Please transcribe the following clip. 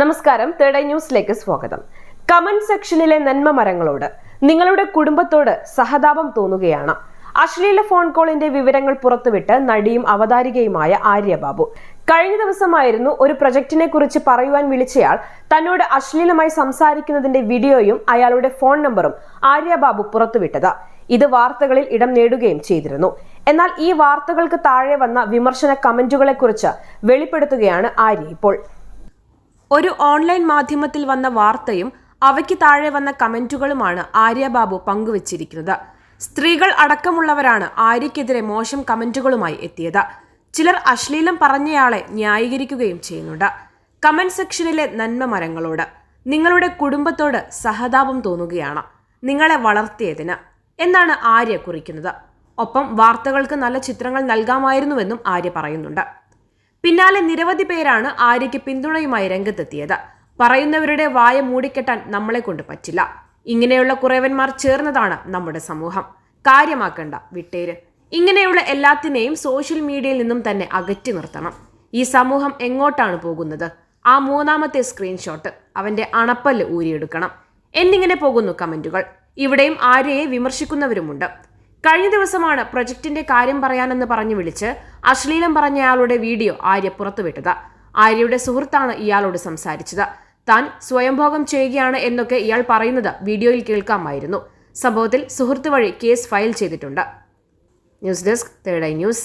നമസ്കാരം. Third eye ന്യൂസിലേക്ക് സ്വാഗതം. കമന്റ് സെക്ഷനിലെ നന്മ മരങ്ങളോട് നിങ്ങളുടെ കുടുംബത്തോട് സഹതാപം തോന്നുകയാണ്. അശ്ലീല ഫോൺ കോളിന്റെ വിവരങ്ങൾ പുറത്തുവിട്ട് നടിയും അവതാരികയുമായ ആര്യബാബു കഴിഞ്ഞ ദിവസമായിരുന്നു ഒരു പ്രൊജക്ടിനെ കുറിച്ച് പറയുവാൻ വിളിച്ചയാൾ തന്നോട് അശ്ലീലമായി സംസാരിക്കുന്നതിന്റെ വീഡിയോയും അയാളുടെ ഫോൺ നമ്പറും ആര്യബാബു പുറത്തുവിട്ടത്. ഇത് വാർത്തകളിൽ ഇടം നേടുകയും ചെയ്തിരുന്നു. എന്നാൽ ഈ വാർത്തകൾക്ക് താഴെ വന്ന വിമർശന കമന്റുകളെ കുറിച്ച് വെളിപ്പെടുത്തുകയാണ് ആര്യ ഇപ്പോൾ. ഒരു ഓൺലൈൻ മാധ്യമത്തിൽ വന്ന വാർത്തയും അവയ്ക്ക് താഴെ വന്ന കമന്റുകളുമാണ് ആര്യബാബു പങ്കുവച്ചിരിക്കുന്നത്. സ്ത്രീകൾ അടക്കമുള്ളവരാണ് ആര്യക്കെതിരെ മോശം കമന്റുകളുമായി എത്തിയത്. ചിലർ അശ്ലീലം പറഞ്ഞയാളെ ന്യായീകരിക്കുകയും ചെയ്യുന്നുണ്ട്. കമന്റ് സെക്ഷനിലെ നന്മ മരങ്ങളോട്. നിങ്ങളുടെ കുടുംബത്തോട് സഹതാപം തോന്നുകയാണ്. നിങ്ങളെ വളർത്തിയതിന്. എന്നാണ് ആര്യ കുറിക്കുന്നത്. ഒപ്പം വാർത്തകൾക്ക് നല്ല ചിത്രങ്ങൾ നൽകാമായിരുന്നുവെന്നും ആര്യ പറയുന്നുണ്ട്. പിന്നാലെ നിരവധി പേരാണ് ആര്യയ്ക്ക് പിന്തുണയുമായി രംഗത്തെത്തിയത്. പറയുന്നവരുടെ വായ മൂടിക്കെട്ടാൻ നമ്മളെ കൊണ്ട് പറ്റില്ല. ഇങ്ങനെയുള്ള കുറവന്മാർ ചേർന്നതാണ് നമ്മുടെ സമൂഹം. കാര്യമാക്കണ്ട വിട്ടേര്. ഇങ്ങനെയുള്ള എല്ലാത്തിനെയും സോഷ്യൽ മീഡിയയിൽ നിന്നും തന്നെ അകറ്റി നിർത്തണം. ഈ സമൂഹം എങ്ങോട്ടാണ് പോകുന്നത്? ആ മൂന്നാമത്തെ സ്ക്രീൻഷോട്ട്. അവന്റെ അണപ്പല്ല് ഊരിയെടുക്കണം. എന്നിങ്ങനെ പോകുന്നു കമന്റുകൾ. ഇവിടെയും ആര്യയെ വിമർശിക്കുന്നവരുമുണ്ട്. കഴിഞ്ഞ ദിവസമാണ് പ്രൊജക്ടിന്റെ കാര്യം പറയാനെന്ന് പറഞ്ഞു വിളിച്ച് അശ്ലീലം പറഞ്ഞയാളുടെ വീഡിയോ ആര്യ പുറത്തുവിട്ടത്. ആര്യയുടെ സുഹൃത്താണ് ഇയാളോട് സംസാരിച്ചത്. താൻ സ്വയംഭോഗം ചെയ്യുകയാണ് എന്നൊക്കെ ഇയാൾ പറയുന്നത് വീഡിയോയിൽ കേൾക്കാമായിരുന്നു. സംഭവത്തിൽ സുഹൃത്ത് വഴി കേസ് ഫയൽ ചെയ്തിട്ടുണ്ട്. News desk third eye news.